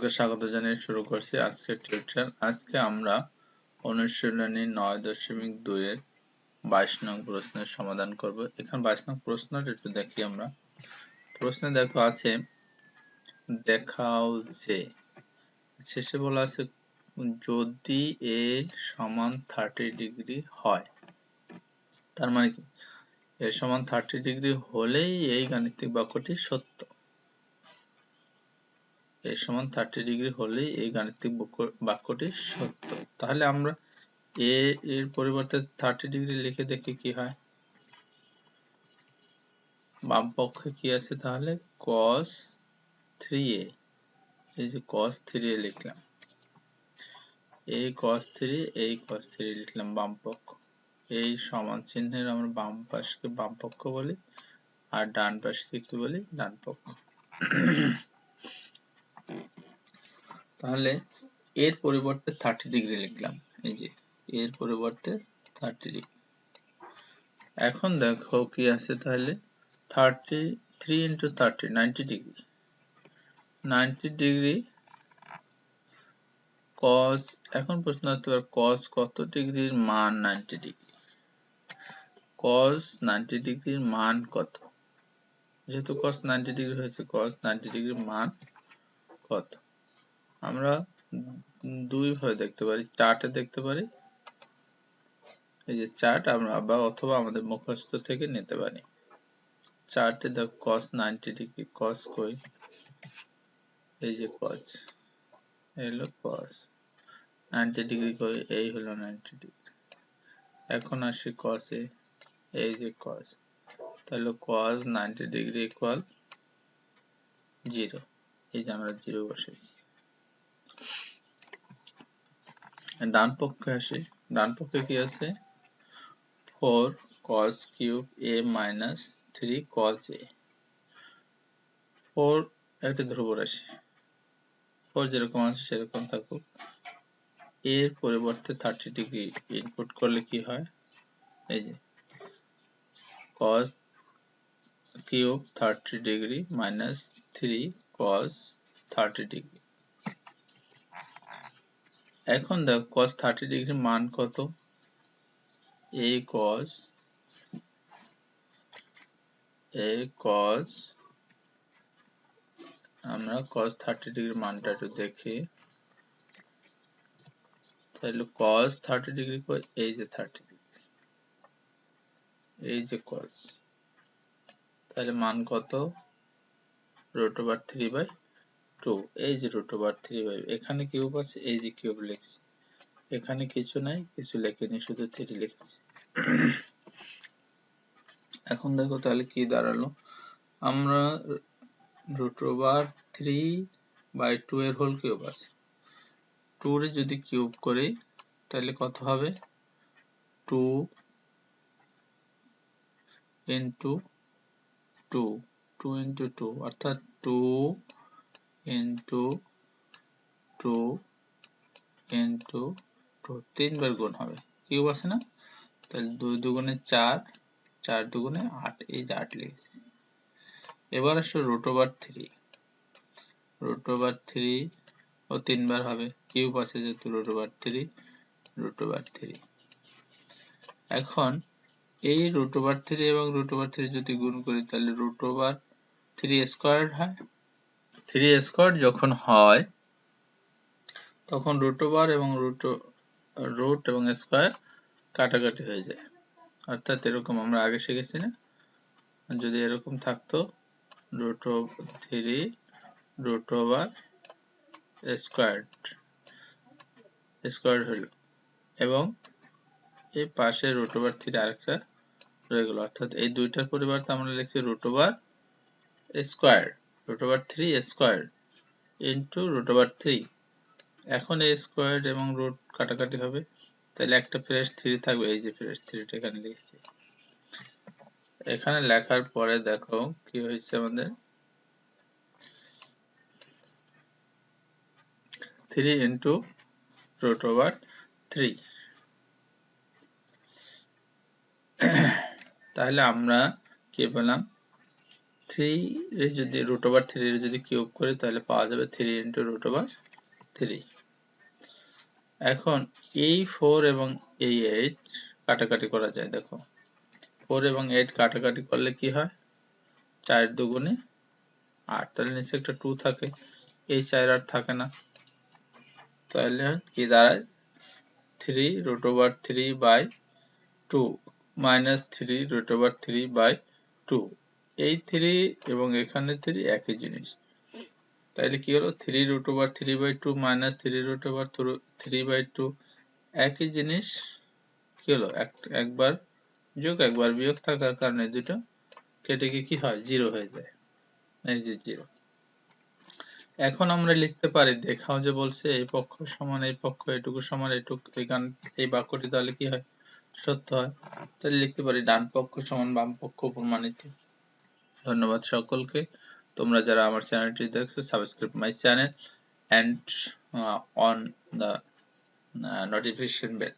সকলকে স্বাগত জানিয়ে শুরু করছি আজকের টিউটোরিয়াল আজকে আমরা অনুশীলনী নয় দশমিক দুইয়ের বাইশ নং প্রশ্নের সমাধান করব। এখানে বাইশ নং প্রশ্নটা একটু দেখি আমরা। প্রশ্নে দেখো আছে, দেখাও যে, শেষে বলা আছে, যদি এ সমান থার্টি ডিগ্রি হয়, তার মানে কি? এ সমান থার্টি ডিগ্রি হলেই এই গাণিতিক বাক্যটি সত্য। এর সমান থার্টি ডিগ্রি হলেই এই গাণিতিক বাক্যটি সত্য। তাহলে আমরা এ এর পরিবর্তে থার্টি ডিগ্রি লিখে দেখি কি হয়। বাম পক্ষে কি আছে তাহলে? cos 3a এই যে cos 3a লিখলাম। এই cos 3 এই cos 3 লিখলাম বাম পক্ষ। এই সমান চিহ্নের আমরা বাম পাশকে বাম পক্ষ বলি, আর ডান পাশকে কি বলি? ডান পক্ষ। তাহলে এর পরিবর্তে থার্টি ডিগ্রি লিখলাম। এই যে, এর পরিবর্তে থার্টি ডিগ্রি এখন দেখো কি আছে তাহলে? Thirty three into thirty degree ninety degree cos এখন প্রশ্ন হতে পারে কস কত ডিগ্রির মান নাইনটি ডিগ্রি কস নাইনটি ডিগ্রির মান কত? যেহেতু কস নাইনটি ডিগ্রি হয়েছে কস নাইনটি ডিগ্রির মান কত? আমরা দুই ভাবে দেখতে পারি, চার্টে দেখতে পারি, এই যে চার্ট আমরা বা অথবা আমাদের মুখস্থ থেকে নিতে পারি। চার্টে দেখো cos 90 ডিগ্রি cos কই? এই যে cos হলো cos 90 ডিগ্রি কই? এই হলো 90 ডিগ্রি এখন আসি cos এ, এই যে cos তাহলে cos 90 ডিগ্রি ইকুয়াল 0 এই যে আমরা 0 বসেছি। ডান পক্ষে আসি। ডান পক্ষে কি আছে? 4 cos cube a minus 3 cos a 4 একটা ধ্রুব রাশি। 4 যেরকম আছে সেরকম থাকুক। এর পরিবর্তে 30 ডিগ্রি ইনপুট করলে কি হয়? এই যে, cos cube 30 degree minus 3 cos 30 degree এখন দেখ, cos 30 ডিগ্রি মান কত? A cos a cos, আমরা cos 30 ডিগ্রি মানটা একটু দেখি। তাহলে cos 30 ডিগ্রি এই যে 30 ডিগ্রি এই যে cos তাহলে মান কত? Root over three by two এই যে রুট ওভার থ্রি বাই এখানে কিউব আছে, এই যে কিউব লিখছি। এখানে কিছু নাই, কিছু লেখেনি, শুধু থ্রি লিখেছি। এখন দেখো তাহলে কি দাঁড়াল। আমরা root over three by two এর হোল কিউব আছে। টু এর যদি কিউব করি, তাহলে কত হবে? Two into two two into two অর্থাৎ two into two into two তিনবার গুণ হবে। কিউব আছে না তাহলে দুই দুগুণে চার চার দুগুণে আট, এই যে আট লিখেছি। এবার আসো root over three root over three ও তিনবার হবে। কিউব আছে যেহেতু root over three root over three এখন এই রুট ওভার থ্রি এবং রুট ওভার থ্রি যদি গুণ করি, তাহলে রুট ওভার থ্রি স্কোয়ার হয়। থ্রি স্কোয়ার যখন হয়, তখন রুট ওভার এবং রুট রুট এবং স্কোয়ার কাটাকাটি হয়ে যায়। অর্থাৎ এরকম আমরা আগে শিখেছি না? যদি এরকম থাকতো root three root over square square হলো। এবং এই পাশে রুট ওভার থ্রি আরেকটা রয়ে গেল। অর্থাৎ এই দুইটার পরিবর্তে আমরা লিখছি root over square root over three square into root over three. এখন এই স্কোয়ার এবং রুট কাটাকাটি হবে। তাহলে একটা ফ্রেশ থ্রি থাকবে। এই যে ফ্রেশ থ্রিটা এখানে লিখছি। এখানে লেখার পরে দেখো কি হয়েছে আমাদের? থ্রি ইন্টু রুট ওভার তাহলে আমরা কি পেলাম? থ্রি যদি রুট ওভার থ্রি যদি কিউব করি, তাহলে পাওয়া যাবে three into root over three এখন এই ফোর এবং এই এইট কাটাকাটি করা যায়, দেখো। ফোর এবং এইট কাটাকাটি করলে কি হয়? চার দুগুণে আট। তাহলে নিচে একটা টু থাকে। এই চার আর থাকে না। তাহলে কি দাঁড়ায়? Three root over three by two minus three root over three by two এই থ্রি এবং এখানে থ্রি একই জিনিস। তাহলে কি হলো? Three root over three by two minus three root over three by two একই জিনিস কি হলো? একবার যোগ, একবার বিয়োগ থাকার কারণে দুটো কেটে গিয়ে কি হয়? জিরো হয়ে যায়। এই যে জিরো এখন আমরা লিখতে পারি, দেখাও যে বলছে, এই পক্ষ সমান এই পক্ষ, এটুকু সমান এটুকু, এখান, এই বাক্যটি তাহলে কি হয়? সত্য হয়। তাহলে লিখতে পারি, ডান পক্ষ সমান বাম পক্ষ প্রমাণিত ধন্যবাদ সকলকে। তোমরা যারা আমার চ্যানেলটি দেখছ subscribe my channel and on the notification bell